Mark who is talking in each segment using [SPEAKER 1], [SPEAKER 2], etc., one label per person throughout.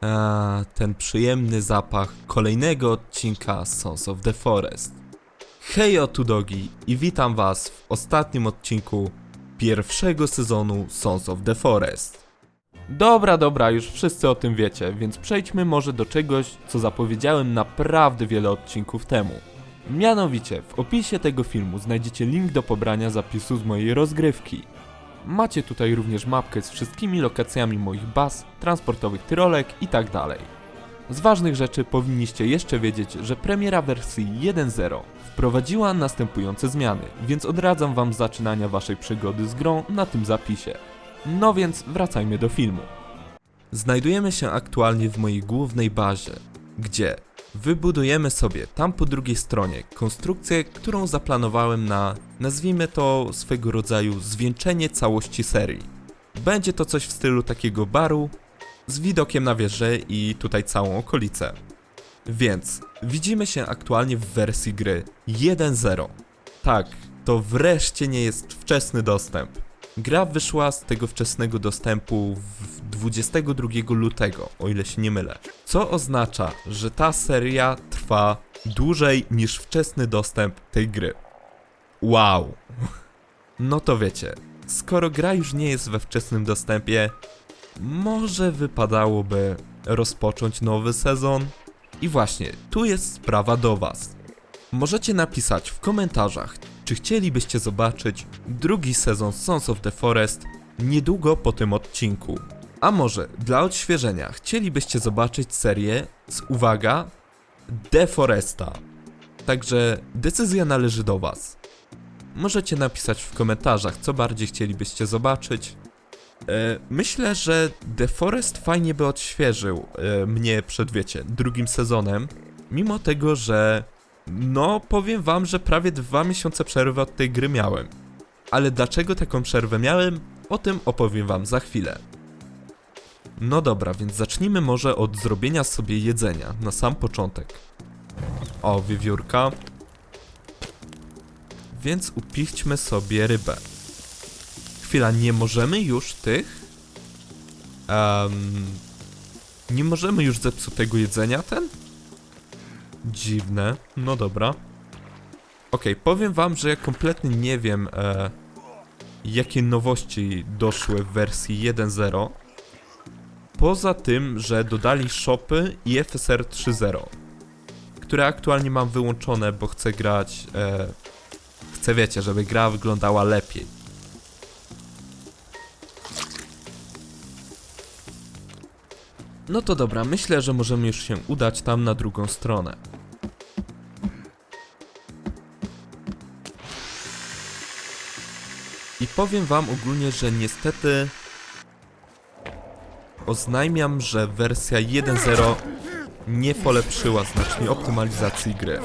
[SPEAKER 1] A, ten przyjemny zapach kolejnego odcinka Sons of the Forest. Hejo tu dogi i witam was w ostatnim odcinku pierwszego sezonu Sons of the Forest. Dobra, dobra, już wszyscy o tym wiecie, więc przejdźmy może do czegoś, co zapowiedziałem naprawdę wiele odcinków temu. Mianowicie, w opisie tego filmu znajdziecie link do pobrania zapisu z mojej rozgrywki. Macie tutaj również mapkę z wszystkimi lokacjami moich baz, transportowych tyrolek i tak. Z ważnych rzeczy powinniście jeszcze wiedzieć, że premiera wersji 1.0 wprowadziła następujące zmiany, więc odradzam wam zaczynania waszej przygody z grą na tym zapisie. No więc wracajmy do filmu. Znajdujemy się aktualnie w mojej głównej bazie, gdzie wybudujemy sobie tam po drugiej stronie konstrukcję, którą zaplanowałem na, nazwijmy to swego rodzaju zwieńczenie całości serii. Będzie to coś w stylu takiego baru, z widokiem na wieżę i tutaj całą okolicę. Więc widzimy się aktualnie w wersji gry 1.0. Tak, to wreszcie nie jest wczesny dostęp. Gra wyszła z tego wczesnego dostępu w 22 lutego, o ile się nie mylę. Co oznacza, że ta seria trwa dłużej niż wczesny dostęp tej gry. Wow. No to wiecie, skoro gra już nie jest we wczesnym dostępie, może wypadałoby rozpocząć nowy sezon? I właśnie, tu jest sprawa do Was. Możecie napisać w komentarzach, czy chcielibyście zobaczyć drugi sezon Sons of the Forest niedługo po tym odcinku. A może dla odświeżenia chcielibyście zobaczyć serię z uwaga The Foresta. Także decyzja należy do Was. Możecie napisać w komentarzach, co bardziej chcielibyście zobaczyć. E, myślę, że The Forest fajnie by odświeżył e, mnie przed, wiecie, drugim sezonem. Mimo tego, że no, powiem wam, że prawie dwa miesiące przerwy od tej gry miałem. Ale dlaczego taką przerwę miałem? O tym opowiem wam za chwilę. No dobra, więc zacznijmy może od zrobienia sobie jedzenia na sam początek. O, wiewiórka. Więc upichćmy sobie rybę. Chwila, nie możemy już tych? Em, nie możemy już zepsutego jedzenia ten? Dziwne. No dobra. Okej, powiem wam, że ja kompletnie nie wiem, e, jakie nowości doszły w wersji 1.0. Poza tym, że dodali shopy i FSR 3.0, które aktualnie mam wyłączone, bo chcę grać. E, chcę, wiecie, żeby gra wyglądała lepiej. No to dobra, myślę, że możemy już się udać tam na drugą stronę. I powiem wam ogólnie, że niestety oznajmiam, że wersja 1.0 nie polepszyła znacznie optymalizacji gry.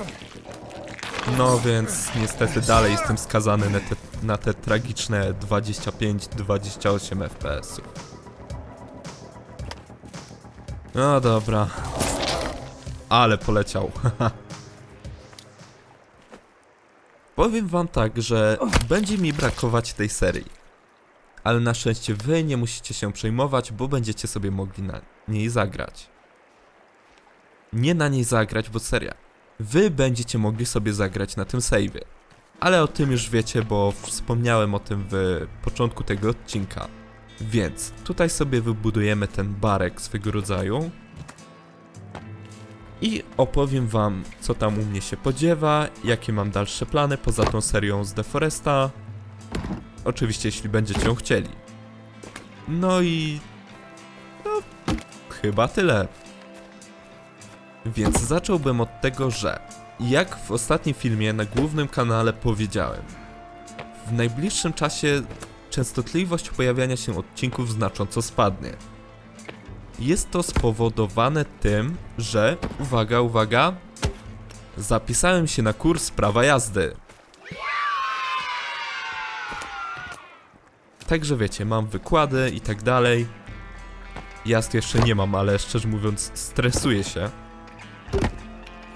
[SPEAKER 1] No więc niestety dalej jestem skazany na te, na te tragiczne 25-28 FPS. No dobra. Ale poleciał. Powiem wam tak, że będzie mi brakować tej serii. Ale na szczęście wy nie musicie się przejmować, bo będziecie sobie mogli na niej zagrać. Nie na niej zagrać, bo seria. Wy będziecie mogli sobie zagrać na tym save'ie. Ale o tym już wiecie, bo wspomniałem o tym w początku tego odcinka. Więc tutaj sobie wybudujemy ten barek swego rodzaju. I opowiem wam, co tam u mnie się podziewa, jakie mam dalsze plany poza tą serią z The Foresta. Oczywiście, jeśli będziecie ją chcieli. No i. No, chyba tyle. Więc zacząłbym od tego, że jak w ostatnim filmie na głównym kanale powiedziałem, w najbliższym czasie częstotliwość pojawiania się odcinków znacząco spadnie. Jest to spowodowane tym, że, uwaga, uwaga, zapisałem się na kurs prawa jazdy. Także wiecie, mam wykłady i tak dalej. Jazd jeszcze nie mam, ale szczerze mówiąc stresuję się.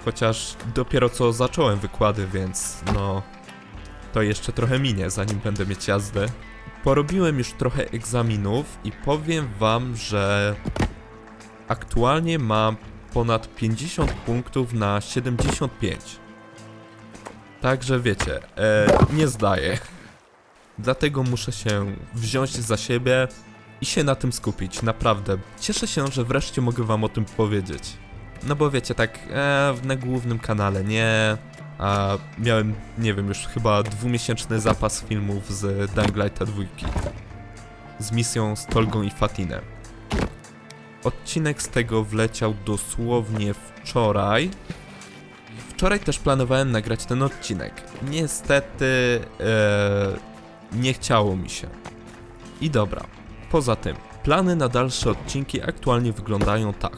[SPEAKER 1] Chociaż dopiero co zacząłem wykłady, więc no... To jeszcze trochę minie, zanim będę mieć jazdę. Porobiłem już trochę egzaminów i powiem wam, że aktualnie mam ponad 50 punktów na 75. Także wiecie, e, nie zdaję. Dlatego muszę się wziąć za siebie i się na tym skupić, naprawdę. Cieszę się, że wreszcie mogę wam o tym powiedzieć. No bo wiecie, tak e, na głównym kanale nie, a miałem, nie wiem, już chyba dwumiesięczny zapas filmów z Dying Lighta 2. Z misją z Tolgą i Fatinem. Odcinek z tego wleciał dosłownie wczoraj. Wczoraj też planowałem nagrać ten odcinek. Niestety e, nie chciało mi się. I dobra, poza tym, plany na dalsze odcinki aktualnie wyglądają tak.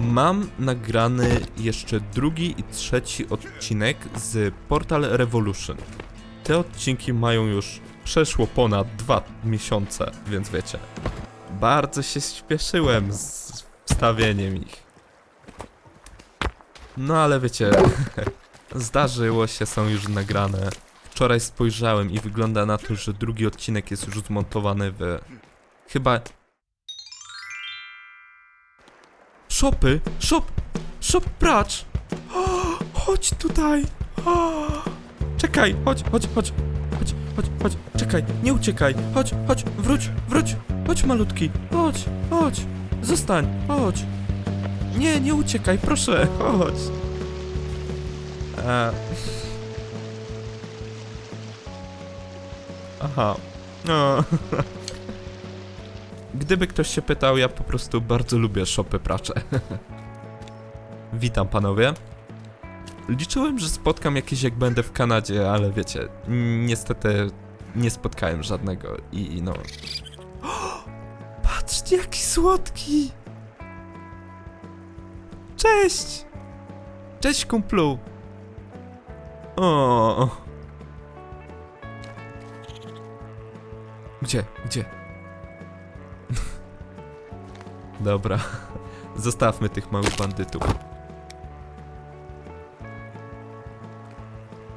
[SPEAKER 1] Mam nagrany jeszcze drugi i trzeci odcinek z Portal Revolution. Te odcinki mają już przeszło ponad dwa miesiące, więc wiecie. Bardzo się śpieszyłem z wstawieniem ich. No ale wiecie, zdarzyło się, są już nagrane. Wczoraj spojrzałem i wygląda na to, że drugi odcinek jest już zmontowany w... Chyba... Szopy! Szop! Szop pracz! Chodź tutaj! Czekaj, chodź, chodź, chodź. Chodź, chodź, chodź, czekaj, nie uciekaj. Chodź, chodź, wróć, wróć. Chodź malutki, chodź, chodź. Zostań, chodź. Nie, nie uciekaj, proszę, chodź. E... Aha. No. Gdyby ktoś się pytał, ja po prostu bardzo lubię szopy pracze. Witam panowie. Liczyłem, że spotkam jakieś jak będę w Kanadzie, ale wiecie, niestety nie spotkałem żadnego i no. Patrzcie, jaki słodki! Cześć! Cześć, kumplu! O. Gdzie? Gdzie? Dobra. Zostawmy tych małych bandytów.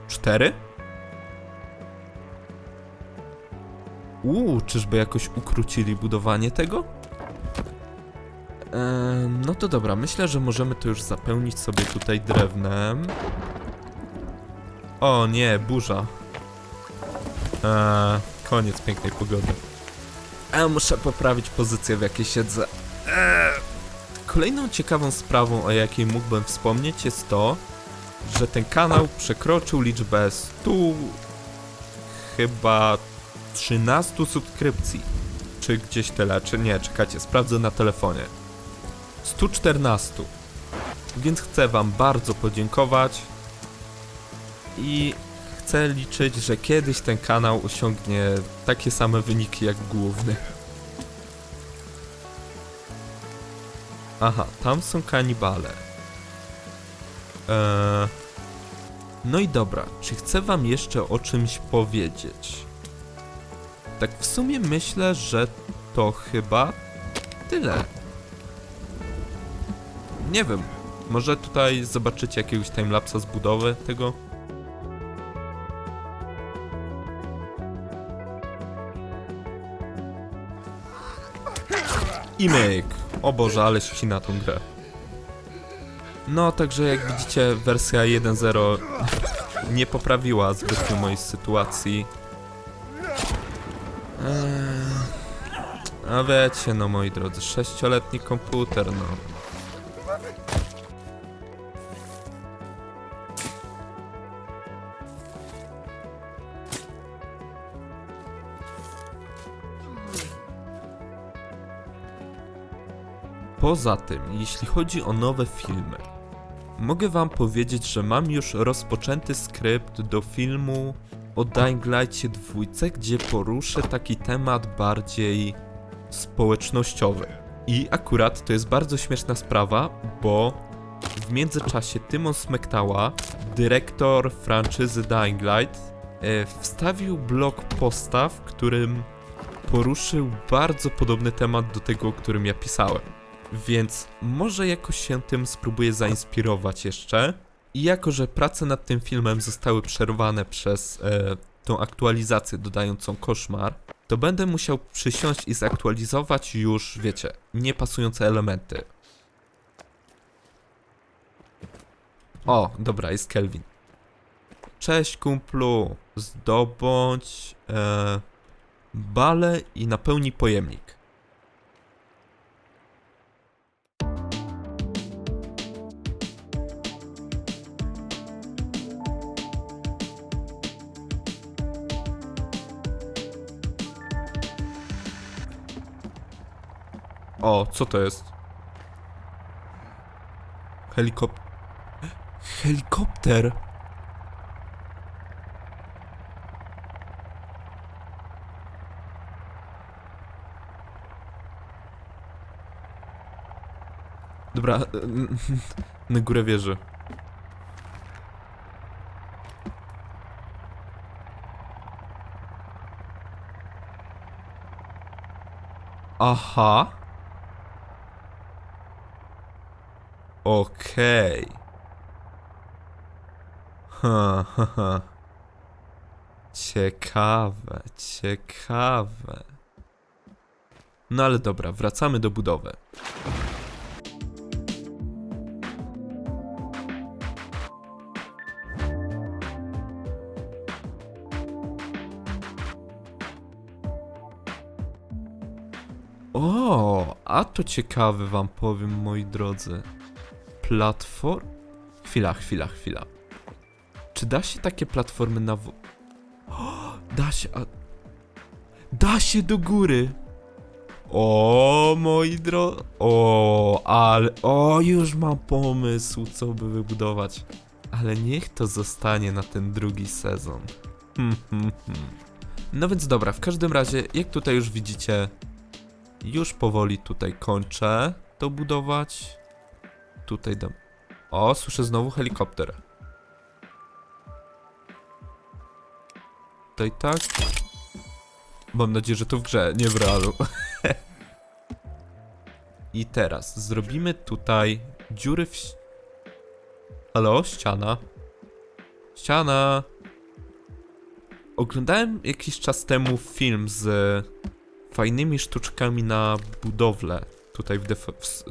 [SPEAKER 1] Cztery? Uuu, czyżby jakoś ukrócili budowanie tego? Eee, no to dobra, myślę, że możemy to już zapełnić sobie tutaj drewnem. O nie, burza. Eee, koniec pięknej pogody. A muszę poprawić pozycję, w jakiej siedzę. Eee. Kolejną ciekawą sprawą, o jakiej mógłbym wspomnieć, jest to, że ten kanał przekroczył liczbę 100 chyba 13 subskrypcji. Czy gdzieś tyle, czy nie, czekajcie, sprawdzę na telefonie. 114. Więc chcę wam bardzo podziękować i chcę liczyć, że kiedyś ten kanał osiągnie takie same wyniki jak główny. Aha, tam są kanibale. Eee, no i dobra, czy chcę wam jeszcze o czymś powiedzieć? Tak w sumie myślę, że to chyba tyle. Nie wiem, może tutaj zobaczycie jakiegoś timelapsa z budowy tego? I myk. O Boże, ale ścina tą grę. No, także jak widzicie, wersja 1.0 nie poprawiła zbytnio mojej sytuacji. Eee, a wiecie, no moi drodzy, sześcioletni komputer, no. Poza tym, jeśli chodzi o nowe filmy, mogę wam powiedzieć, że mam już rozpoczęty skrypt do filmu o Dying Light'cie dwójce, gdzie poruszę taki temat bardziej społecznościowy. I akurat to jest bardzo śmieszna sprawa, bo w międzyczasie Tymon Smektała, dyrektor franczyzy Dying Light, e, wstawił blog posta, w którym poruszył bardzo podobny temat do tego, o którym ja pisałem. Więc może jakoś się tym spróbuję zainspirować jeszcze. I jako, że prace nad tym filmem zostały przerwane przez e, tą aktualizację dodającą koszmar, to będę musiał przysiąść i zaktualizować już, wiecie, niepasujące elementy. O, dobra, jest Kelvin. Cześć kumplu, zdobądź e, balę i napełnij pojemnik. Co to jest? Helikop... Helikopter! Dobra, na górę wieży. Aha. Okej. Ha, ha, ha. Ciekawe, ciekawe. No ale dobra, wracamy do budowy. O, a to ciekawe wam powiem, moi drodzy. Platform? Chwila, chwila, chwila. Czy da się takie platformy na. O, da się, a... Da się do góry! O, moi drodzy... O, ale... O, już mam pomysł, co by wybudować. Ale niech to zostanie na ten drugi sezon. Hmm, hmm, hmm. No więc dobra, w każdym razie, jak tutaj już widzicie, już powoli tutaj kończę to budować. Tutaj dam. O, słyszę znowu helikopter. Tutaj tak. Mam nadzieję, że to w grze, nie w realu. I teraz zrobimy tutaj dziury w... Halo, ściana. Ściana. Oglądałem jakiś czas temu film z fajnymi sztuczkami na budowlę tutaj w, The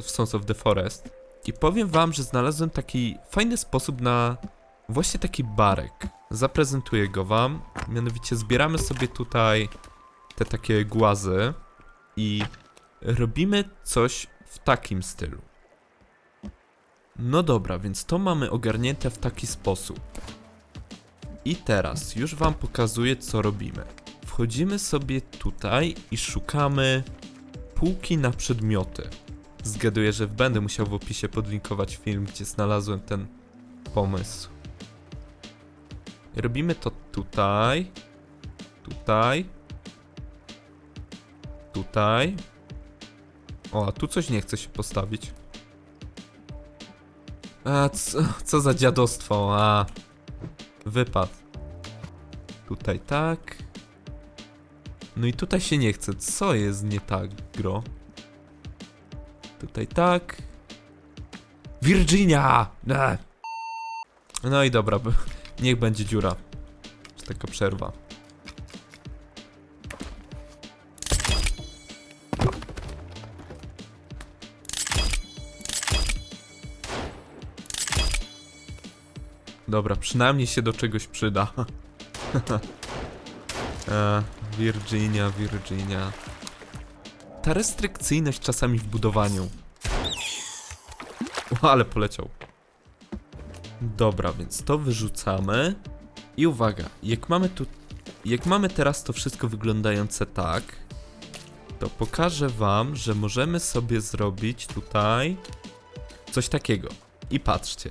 [SPEAKER 1] w Sons of the Forest. I powiem wam, że znalazłem taki fajny sposób na właśnie taki barek. Zaprezentuję go wam. Mianowicie zbieramy sobie tutaj te takie głazy i robimy coś w takim stylu. No dobra, więc to mamy ogarnięte w taki sposób. I teraz już wam pokazuję co robimy. Wchodzimy sobie tutaj i szukamy półki na przedmioty. Zgaduję, że będę musiał w opisie podlinkować film, gdzie znalazłem ten pomysł. Robimy to tutaj, tutaj, tutaj. O, a tu coś nie chce się postawić. A, co, co za dziadostwo, a. Wypad. Tutaj tak. No i tutaj się nie chce. Co jest nie tak, gro? Tutaj tak. Virginia! No i dobra, niech będzie dziura. Taka przerwa. Dobra, przynajmniej się do czegoś przyda. e, Virginia, Virginia. Ta restrykcyjność czasami w budowaniu. O, ale poleciał. Dobra, więc to wyrzucamy. I uwaga, jak mamy tu. Jak mamy teraz to wszystko wyglądające tak, to pokażę wam, że możemy sobie zrobić tutaj coś takiego. I patrzcie.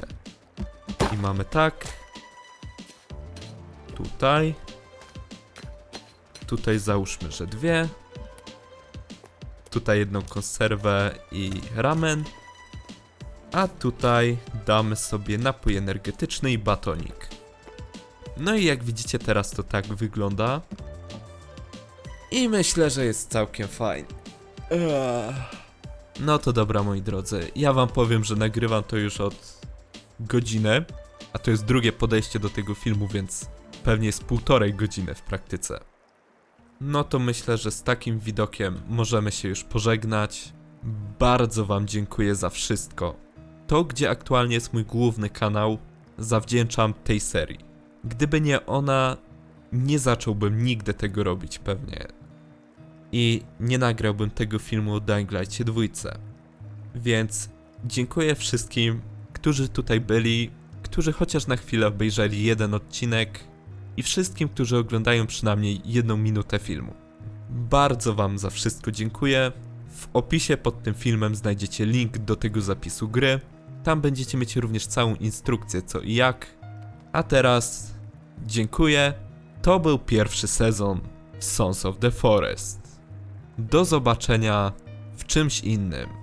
[SPEAKER 1] I mamy tak. Tutaj. Tutaj załóżmy, że dwie. Tutaj jedną konserwę i ramen. A tutaj damy sobie napój energetyczny i batonik. No i jak widzicie teraz to tak wygląda. I myślę, że jest całkiem fajnie. No to dobra moi drodzy, ja wam powiem, że nagrywam to już od godziny, a to jest drugie podejście do tego filmu, więc pewnie jest półtorej godziny w praktyce. No to myślę, że z takim widokiem możemy się już pożegnać. Bardzo Wam dziękuję za wszystko. To, gdzie aktualnie jest mój główny kanał, zawdzięczam tej serii. Gdyby nie ona, nie zacząłbym nigdy tego robić pewnie. I nie nagrałbym tego filmu Dying Light 2. Więc dziękuję wszystkim, którzy tutaj byli, którzy chociaż na chwilę obejrzeli jeden odcinek i wszystkim, którzy oglądają przynajmniej jedną minutę filmu. Bardzo Wam za wszystko dziękuję. W opisie pod tym filmem znajdziecie link do tego zapisu gry. Tam będziecie mieć również całą instrukcję co i jak. A teraz dziękuję. To był pierwszy sezon Sons of the Forest. Do zobaczenia w czymś innym.